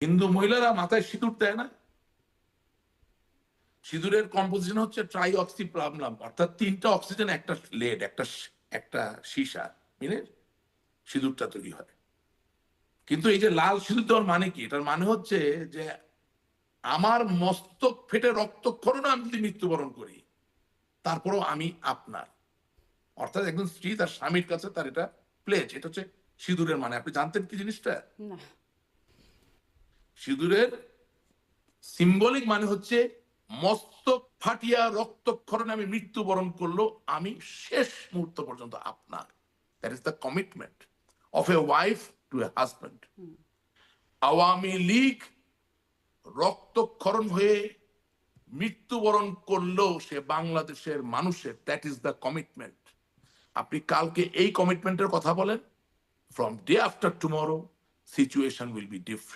হিন্দু মহিলারা মাথায় সিঁদুর দেয় না? সিঁদুরের কম্পোজিশন হচ্ছে ট্রাই অক্সি প্লামলাম অর্থাৎ তিনটা অক্সিজেন একটা লেড একটা একটা সীসা মিলে সিঁদুরটা তৈরি হয়। কিন্তু এই যে লাল সিঁদুর দেওয়ার মানে কি? এটার মানে হচ্ছে যে আমার মস্তক ফেটে রক্তক্ষরণে আমি যদি মৃত্যুবরণ করি, তারপরেও আমি আপনার। অর্থাৎ একজন স্ত্রী তার স্বামীর কাছে তার এটা প্লেজ এটা হচ্ছে সিঁদুরের মানে। আপনি জানতেন কি জিনিসটা? না। সিঁদুরের সিম্বলিক মানে হচ্ছে মস্তক ফাটিয়া রক্তক্ষরণে আমি মৃত্যুবরণ করল আমি শেষ মুহূর্ত পর্যন্ত আপনার। That is the commitment of a wife to a husband Awami League রক্তক্ষরণ হয়ে মৃত্যুবরণ করলেও সে বাংলাদেশের মানুষের। দ্যাট ইজ দ্য কমিটমেন্ট আপনি কালকে এই কমিটমেন্টের কথা বলেন। From day after tomorrow situation will be different